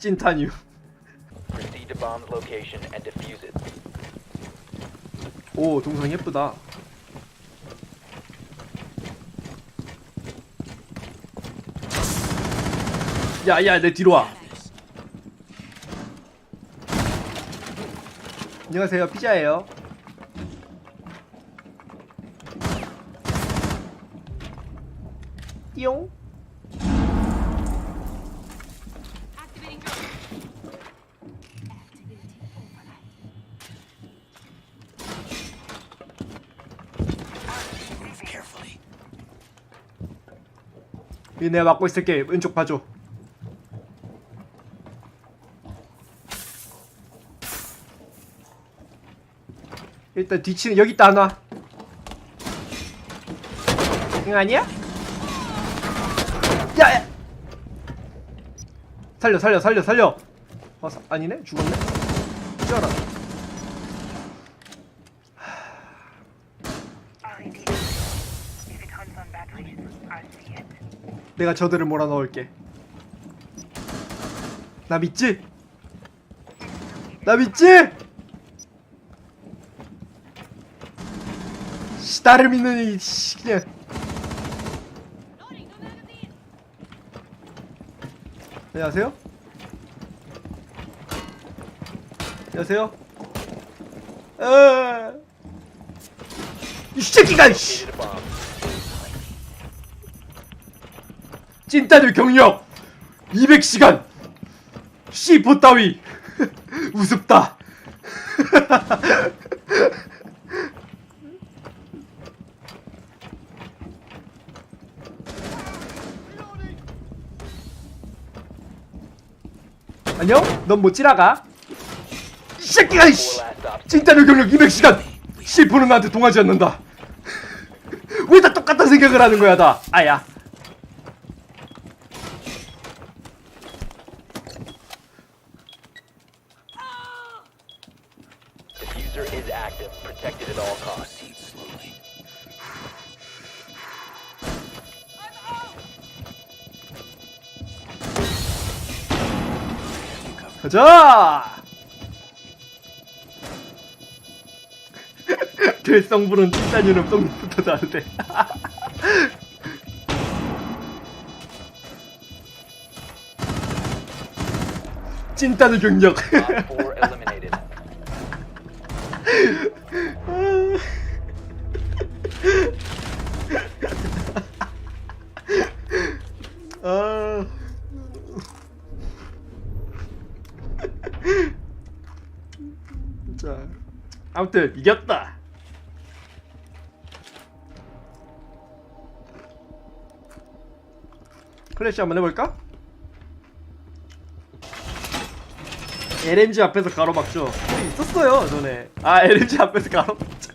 찐타뉴 Proceed to bomb's location and defuse it. 오 동상 예쁘다 야야 내 뒤로 와 안녕하세요 피자예요 띠용 이 내가 막고 있을게 왼쪽 봐줘. 일단 뒤치는 여기 있다 하나. 응 아니야? 야 야! 살려 살려 살려 살려! 어, 사- 아니네? 죽었네? 쩔어 내가 저들을 몰아넣을게 나 믿지? 나 믿지? 씨, 나를 믿는 이 씨, 그냥. 안녕하세요? 안녕하세요? 에... 이 새끼가 씨. Located a bomb. 찐따들 경력 200시간. C4 따위. 우습다. 안녕? 넌 못 지나가? 이 새끼가 이씨. 찐따들 경력 200시간. C4는 나한테 동하지 않는다. 왜 다 똑같은 생각을 하는 거야 다? 아야 가자! 될성부는 찐따뉴는 똥부터 다르대. 찐따뉴 경력. 아무튼 이겼다. 클래시 한번 해볼까? LMG 앞에서 가로막죠. 있었어요 전에. 아 LMG 앞에서 가로막죠.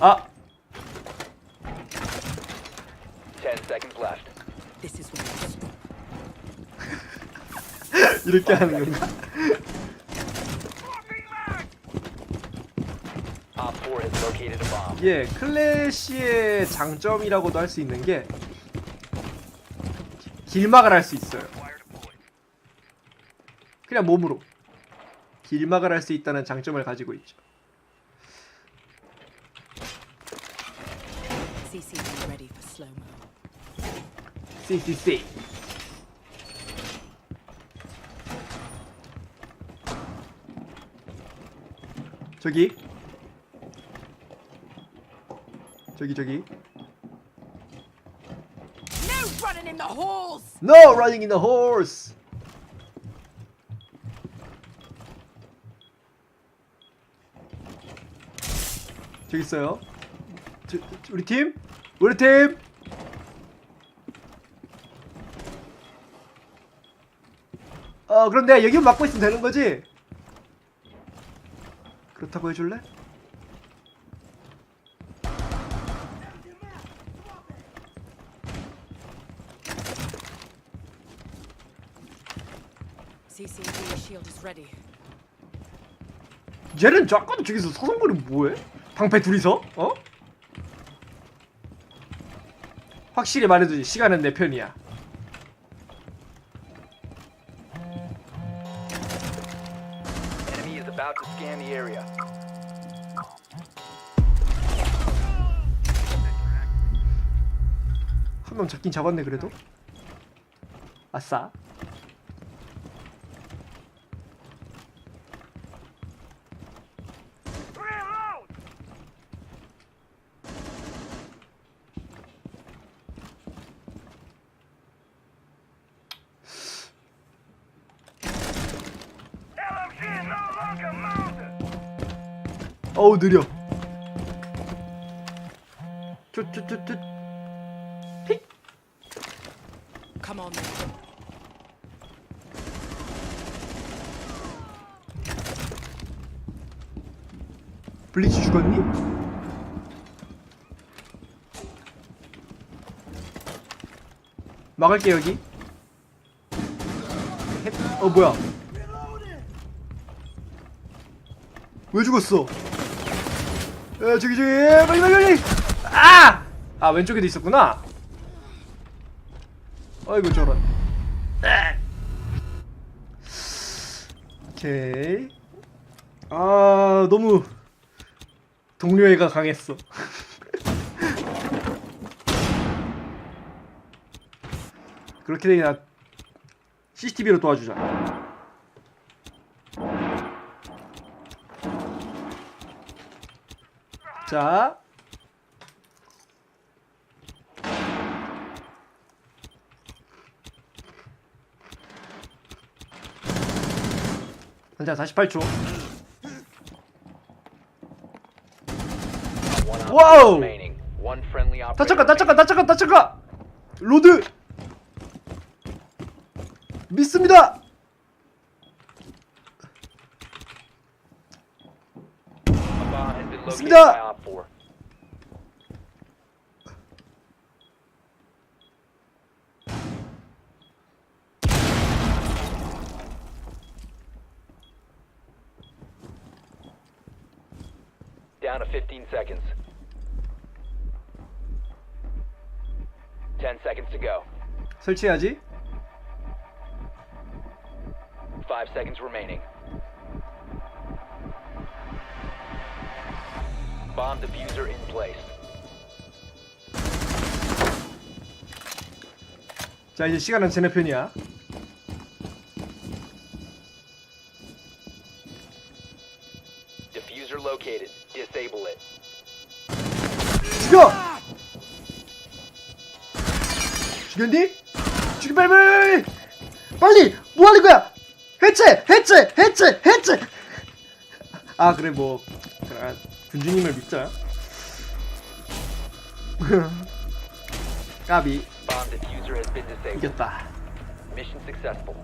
아 10 seconds left. This is stop. 이렇게 하는 건가? 4 has located a bomb. 예, 클래시의 장점이라고도 할 수 있는 게 길막을 할 수 있어요. 그냥 몸으로 길막을 할 수 있다는 장점을 가지고 있죠. CCC. 저기 저기 저기 No running in the halls! No running in the horse. 저기 있어요. 저, 저, 우리 팀? 우리 팀? 어 그럼 내가 여기 막고 있으면 되는 거지? 그렇다고 해줄래? 쟤는 저 아까도 저기서 서성거리 뭐해? 방패 둘이서? 어? 확실히 말해두지 시간은 내 편이야 about to scan the area. 한 명 잡긴 잡았네 그래도 아싸 Reload! LMG no longer mounted! 어우 느려. 쭈쭈쭈쭈. 픽 Come on. 블리치 죽었니? 막을게 여기. 햇- 어 뭐야 왜 죽었어 에 저기 저기 빨리 빨리 빨리 아! 아 왼쪽에도 있었구나 아이고 저런 에. 오케이 아 너무 동료애가 강했어. 그렇게 되나 CCTV로 도와주자. 자. 자, 48초. One op Whoa! remaining. One friendly operator. 다쳐가 다쳐가 다쳐가 다쳐가 로드 믿습니다 bomb has been located 있습니다. by Op 4. Down to 15 seconds. 10 seconds to go. 설치해야지 5 seconds remaining. Bomb diffuser in place. 자 이제 시간은 제 편이야. Diffuser located. Disable it. 죽여! 죽였니? 죽여 빨리! 빨리! 뭐 하는 거야? 해체! 해체! 해체! 해체! 아 그래 뭐. 그래, 군주님을 믿자 까비 Bomb diffuser has been disabled. 이겼다 Mission successful.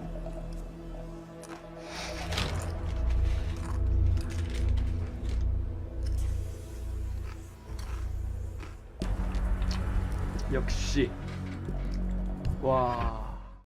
역시 와